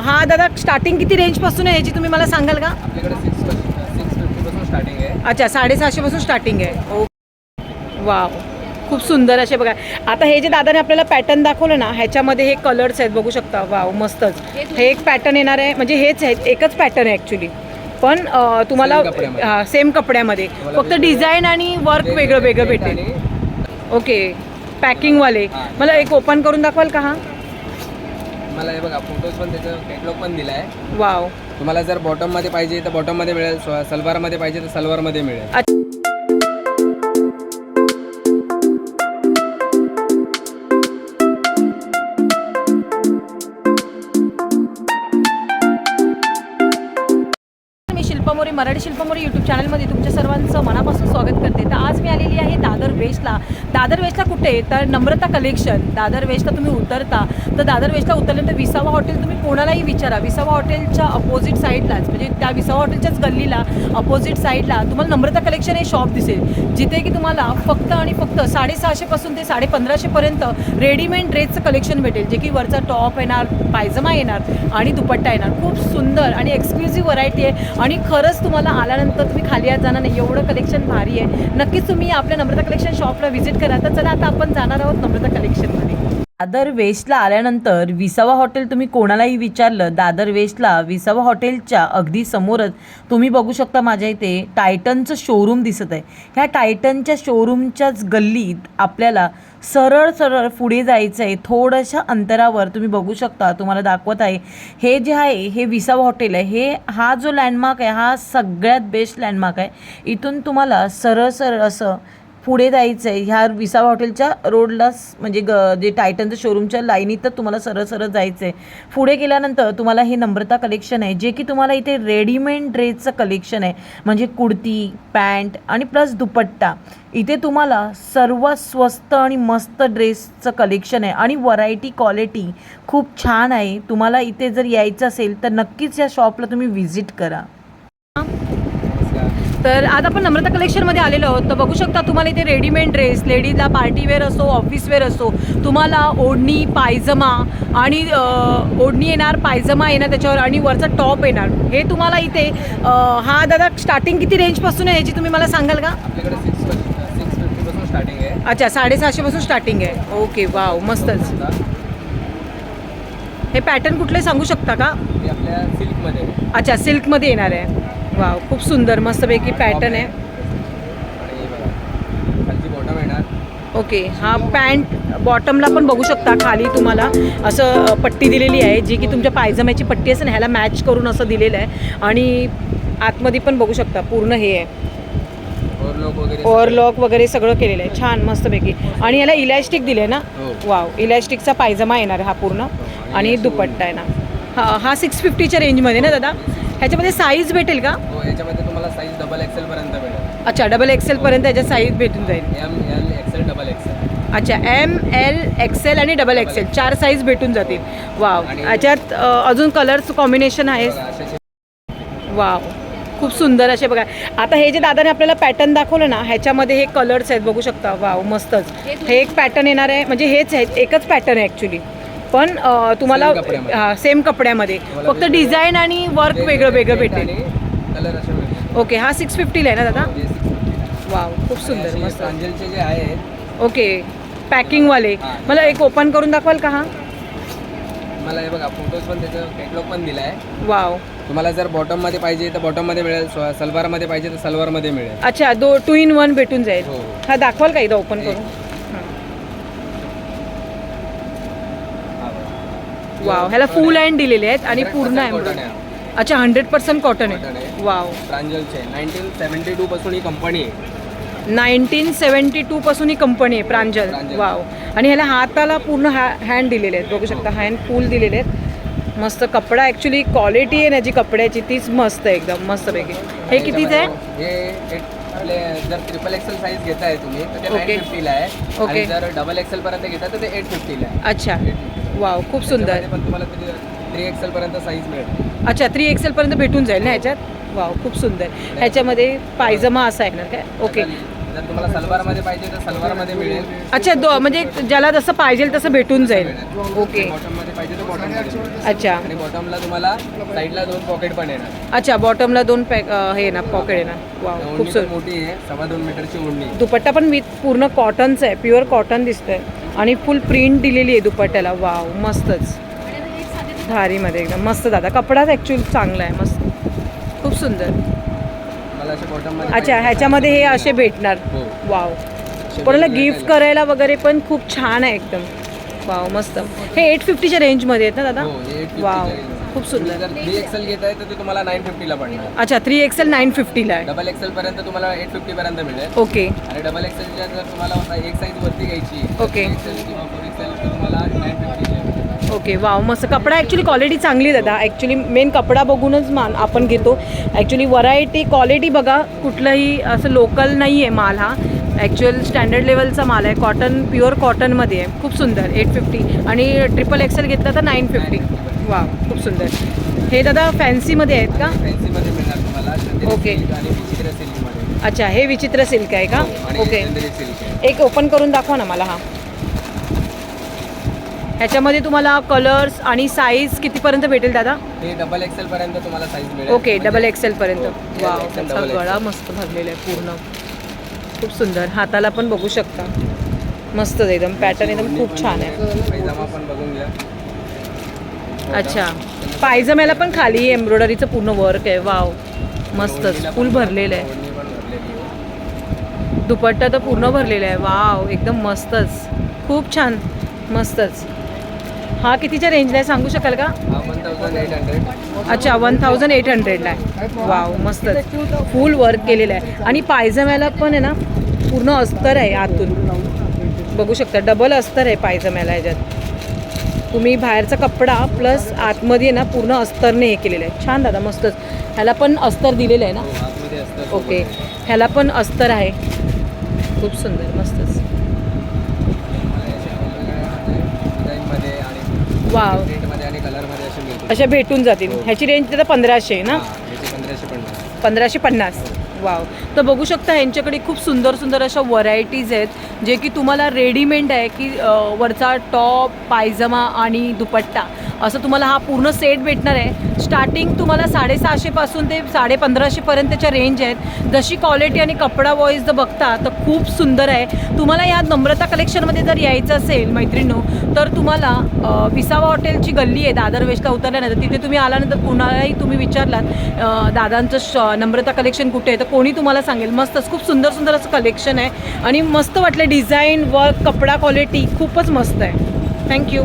हा दादा स्टार्टिंग किती रेंजपासून आहे याची तुम्ही मला सांगाल का? आपल्याकडे सिक्स सिक्स फिफ्टीपासून स्टार्टिंग आहे. अच्छा साडेसहाशेपासून स्टार्टिंग आहे. Oh wow. खूप सुंदर असे बघा. आता हे जे दादाने आपल्याला पॅटर्न दाखवलं ना ह्याच्यामध्ये हे कलर्स आहेत बघू शकता. वाव मस्तच. हे एक पॅटर्न येणार आहे. म्हणजे हेच आहे एकच पॅटर्न आहे ॲक्च्युली पण अं, तुम्हाला. सेम कपड्यामध्ये. फक्त डिझाईन आणि वर्क वेगळं वेगळं भेटेल. ओके पॅकिंगवाले. मला एक ओपन करून दाखवाल का हा? मला हे बघा फोटोज पण त्याचं कॅटलॉग पण दिला आहे वाव तुम्हाला जर बॉटममध्ये पाहिजे तर बॉटममध्ये मिळेल स्व- सलवारमध्ये पाहिजे तर सलवारमध्ये मिळेल. मोरे मराठी शिल्पमोरे यूट्यूब चॅनलमध्ये तुमच्या सर्वांचं मनापासून स्वागत करते. तर आज मी आलेली आहे दादर वेस्टला. दादर वेस्टला कुठे? तर नम्रता कलेक्शन दादर वेस्टला तुम्ही उतरता. तर दादर वेस्टला उतरल्यानंतर विसावा हॉटेल तुम्ही कोणालाही विचारा. विसावा हॉटेलच्या अपोजिट साईडलाच म्हणजे त्या विसावा हॉटेलच्याच गल्लीला अपोजिट साईडला तुम्हाला नम्रता कलेक्शन हे शॉप दिसेल. जिथे की तुम्हाला फक्त आणि फक्त साडेसहाशेपासून ते साडे पंधराशेपर्यंत रेडीमेड ड्रेसचं कलेक्शन भेटेल. जे की वरचा टॉप येणार पायजमा येणार आणि दुपट्टा येणार. खूप सुंदर आणि एक्सक्लुझिव्ह व्हरायटी आहे. आणि खरंच तुम्हाला आल्यानंतर तुम्ही खाली आज जाणार नाही. एवढं कलेक्शन भारी आहे. नक्कीच तुम्ही आपल्या नम्रता कलेक्शन शॉपला व्हिजिट करा. तर चला आता आपण जाणार आहोत नम्रता कलेक्शनमध्ये दादर वेस्टला आल्यानंतर विसावा हॉटेल तुम्ही कोणालाही विचारलं दादर वेस्टला विसावा हॉटेलच्या अगदी समोरच तुम्ही बघू शकता माझ्या इथे टायटनचं शोरूम दिसत आहे. ह्या टायटनच्या शोरूमच्याच गल्लीत आपल्याला सरळ सरळ पुढे जायचं आहे. थोड्याशा अंतरावर तुम्ही बघू शकता तुम्हाला दाखवत आहे. हे जे आहे हे विसावा हॉटेल आहे. हे हा जो लँडमार्क आहे हा सगळ्यात बेस्ट लँडमार्क आहे. इथून तुम्हाला सरळ सरळ असं पुढे जायचं आहे ह्या विसावा हॉटेलच्या रोडला म्हणजे ग जे टायटनचं शोरूमच्या लाईनीत तर तुम्हाला सरळ सरळ जायचं आहे पुढे गेल्यानंतर तुम्हाला हे नम्रता कलेक्शन आहे जे की तुम्हाला इथे रेडीमेड ड्रेसचं कलेक्शन आहे. म्हणजे कुर्ती पॅन्ट आणि प्लस दुपट्टा. इथे तुम्हाला सर्वात स्वस्त आणि मस्त ड्रेसचं कलेक्शन आहे आणि व्हरायटी क्वालिटी खूप छान आहे. तुम्हाला इथे जर यायचं असेल तर नक्कीच या शॉपला तुम्ही व्हिजिट करा. तर आज आपण नम्रता कलेक्शनमध्ये आलेलो आहोत. तर बघू शकता तुम्हाला इथे रेडीमेड ड्रेस लेडीजला पार्टीवेअर असो ऑफिसवेअर असो तुम्हाला ओढणी पायजमा आणि ओढणी येणार पायजमा येणार त्याच्यावर आणि वरचा टॉप येणार. हे तुम्हाला इथे हा दादा स्टार्टिंग किती रेंजपासून आहे याची तुम्ही मला सांगाल का? अच्छा साडेसहाशेपासून स्टार्टिंग आहे. ओके वाव मस्तच. हे पॅटर्न कुठले सांगू शकता का. अच्छा सिल्कमध्ये येणार आहे. वाव खूप सुंदर मस्तपैकी पॅटर्न आहे. हे ओके हा पॅन्ट बॉटमला पण बघू शकता खाली तुम्हाला असं पट्टी दिलेली आहे जी की तुमच्या पायजम्याची पट्टी असेल ना ह्याला मॅच करून असं दिलेलं आहे. आणि आतमध्ये पण बघू शकता पूर्ण हे आहे. ओव्हरलॉक वगैरे सगळं. केलेलं आहे. छान मस्तपैकी. आणि याला इलॅस्टिक दिले ना? हो. वाव इलॅस्टिकचा पायजमा येणार हा पूर्ण. आणि दुपट्टा आहे ना. हा हा सिक्स फिफ्टीच्या रेंजमध्ये ना दादा? ह्याच्यामध्ये साईज भेटेल का? हो याच्यामध्ये तुम्हाला साईज डबल एक्सेल पर्यंत मिळेल अच्छा डबल एक्सेलपर्यंत याच्या साईज भेटून जाईल. M L XL double XL अच्छा एम एल एक्सेल आणि डबल एक्सेल चार साईज भेटून जातील. वाव आणि- याच्यात अजून कलर्स कॉम्बिनेशन आहे वाव खूप सुंदर असे बघा. आता हे जे दादाने आपल्याला पॅटर्न दाखवलं ना ह्याच्यामध्ये हे कलर्स आहेत बघू शकता. वाव मस्तच. हे एक पॅटर्न येणार आहे. म्हणजे हेच आहे एकच पॅटर्न आहे ॲक्च्युली पण तुम्हाला कपड्यामध्ये. सेम कपड्यामध्ये. फक्त डिझाईन आणि वर्क वेगळं वेगळं भेटेल. ओके हा सिक्स फिफ्टीला आहे ना दादा? हे 650 वाव खूप सुंदर मस्त. प्रांजलचे जे आहेत. ओके पॅकिंगवाले हां. मला एक ओपन करून दाखवाल का हा? मला हे बघा फोटोज पण त्याचं कॅटलॉग पण दिला आहे वाव तुम्हाला जर बॉटममध्ये पाहिजे तर बॉटममध्ये मिळेल. स्व- सलवारमध्ये पाहिजे तर सलवारमध्ये मिळेल. अच्छा दो टू इन वन भेटून जाईल. हो. हा दाखवाल का एकदा ओपन करून हा बघा. वाव ह्याला फुल हँड दिलेले आहेत आणि 100% पूर्ण आहे. अच्छा हंड्रेड पर्सेंट कॉटन आहे. वाव प्रांजलचे नाईन्टीन सेवन्टी टू पासून ही कंपनी आहे. नाईन्टीन सेवन्टी टू पासून ही कंपनी आहे प्रांजल. वाव आणि ह्याला हाताला पूर्ण हॅ हँड दिलेले आहेत. बघू शकता हँड फुल दिलेले आहेत. मस्त कपडा. ॲक्च्युली क्वालिटी आहे ना जी कपड्याची तीच मस्त आहे एकदम मस्तपैकी. हे कितीच आहे? हे जर ट्रिपल एक्सेल साईज घेताय तुम्ही तर ते. नाईन फिफ्टीला आहे. आणि जर डबल एक्सेल पर्यंत घेता तर ते एट फिफ्टीला आहे. अच्छा. वाव खूप सुंदर. पण तुम्हाला थ्री एक्सेल पर्यंत साईज मिळेल. अच्छा थ्री एक्सेलपर्यंत भेटून जाईल ना ह्याच्यात? वाव खूप सुंदर. ह्याच्यामध्ये पायजमा असा आहे ना काय? ओके जर तुम्हाला सलवारमध्ये पाहिजे तर सलवारमध्ये मिळेल. अच्छा दो म्हणजे ज्याला जसं पाहिजे तसं भेटून जाईल. ओके. बॉटममध्ये पाहिजे तर मिळेल. अच्छा. आणि बॉटमला तुम्हाला साईडला दोन पॉकेट पण येणार. अच्छा बॉटमला दोन पॅक अं, हे ना पॉकेट आहे ना वाव खूप ओढणी पण सुंदर. मोठी आहे. सव्वा दोन मीटरची ओढणी दुपट्टा पण विथ पूर्ण कॉटनचं आहे प्युअर कॉटन दिसतंय. आणि फुल प्रिंट दिलेली आहे दुपट्ट्याला. वाव मस्तच. भारीमध्ये एकदम. मस्त दादा. कपडाच ॲक्च्युअली चांगला आहे. मस्त. खूप सुंदर. अच्छा ह्याच्यामध्ये हे असे भेटणार. हो. वाव. कोणाला गिफ्ट. करायला वगैरे पण खूप छान आहे एकदम. वाव मस्त. हे एट फिफ्टीच्या रेंजमध्ये आहेत ना दादा? हो 850 वाव. खूप सुंदर. थ्री एक्सेल घेत आहे तर ते तुम्हाला नाईन फिफ्टीला पडणार. अच्छा थ्री एक्सेल नाईन फिफ्टीला आहे. डबल एक्सेल पर्यंत तुम्हाला एट फिफ्टी पर्यंत मिळेल. ओके. आणि डबल एक्सेलच्या जर तुम्हाला एक साईज वरती घ्यायची ओके. एक्सेल किंवा फोर एक्सेल तुम्हाला नाईन फिफ्टी ओके वाव मस्त. कपडा ॲक्च्युली क्वालिटी चांगली दादा. ॲक्च्युली मेन कपडा बघूनच मान आपण घेतो. ॲक्च्युली व्हरायटी क्वालिटी बघा कुठलंही असं लोकल नाही आहे माल हा. ॲक्च्युअल स्टँडर्ड लेवलचा माल आहे. कॉटन प्युअर कॉटनमध्ये आहे खूप सुंदर. एट फिफ्टी आणि ट्रिपल एक्सेल घेतला तर नाईन फिफ्टी वा खूप सुंदर. हे दादा फॅन्सीमध्ये आहेत का? फॅन्सीमध्ये मिळणार तुम्हाला. चंदेरी ओके. अच्छा हे विचित्र सिल्क आहे का? हो, ओके आहे. एक ओपन करून दाखवा ना मला हा. ह्याच्यामध्ये तुम्हाला कलर्स आणि साईज कितीपर्यंत भेटेल दादा? हे डबल एक्सेल पर्यंत तुम्हाला साईज मिळेल. ओके डबल एक्सेल पर्यंत. हो, वाव XL, त्याचा गळा. मस्त भरलेला आहे पूर्ण. खूप सुंदर. हाताला पण बघू शकता. मस्त एकदम. पॅटर्न एकदम खूप छान आहे. अच्छा. पायजम्याला पण खाली एम्ब्रॉयडरीचं पूर्ण वर्क आहे. वाव मस्तच फुल भरलेली आहे. दुपट्टा तर पूर्ण भरलेला आहे. वाव एकदम मस्तच. खूप छान. मस्तच. हा कितीच्या रेंजला आहे? सांगू शकाल का? हा अच्छा वन थाउजंड एट हंड्रेडला आहे. वाव मस्तच. फुल वर्क केलेलं आहे. आणि पायजम्याला पण आहे ना पूर्ण अस्तर आहे आतून. बघू शकता डबल अस्तर आहे पायजम्याला ह्याच्यात. तुम्ही बाहेरचा कपडा प्लस आतमध्ये ना पूर्ण अस्तरने हे केलेलं आहे. छान दादा मस्तच. ह्याला पण अस्तर दिलेलं आहे ना? हो ओके ह्याला पण अस्तर आहे. खूप सुंदर मस्तच डिझाईनमध्ये आणि वाव. प्रिंटमध्ये आणि कलरमध्ये असे मिळतील. अशा भेटून जातील. ह्याची रेंज तर पंधराशे आहे ना? हा, याचे पंधराशे पन्नास. पंधराशे पन्नास. वाव. तर बघू शकता यांच्याकडे खूप सुंदर सुंदर अशा व्हरायटीज आहेत जे की तुम्हाला रेडीमेड आहे की अ, वरचा टॉप पायजमा आणि दुपट्टा. असं तुम्हाला हा पूर्ण सेट भेटणार आहे. स्टार्टिंग तुम्हाला साडेसहाशेपासून ते साडे पंधराशेपर्यंतच्या रेंज आहेत. जशी क्वालिटी आणि कपडा वॉईज जर बघता तर खूप सुंदर आहे. तुम्हाला या नम्रता कलेक्शनमध्ये जर यायचं असेल मैत्रिणो तर तुम्हाला विसावा हॉटेलची गल्ली आहे दादर वेस्टला उतरल्यानंतर. तिथे तुम्ही आल्यानंतर कुणालाही तुम्ही विचारलात दादांचं श नम्रता कलेक्शन कुठे आहे तर कोणी तुम्हाला सांगेल. मस्तच खूप सुंदर सुंदर असं कलेक्शन आहे. आणि मस्त वाटलं डिझाईन वर्क कपडा क्वालिटी खूपच मस्त आहे. थँक्यू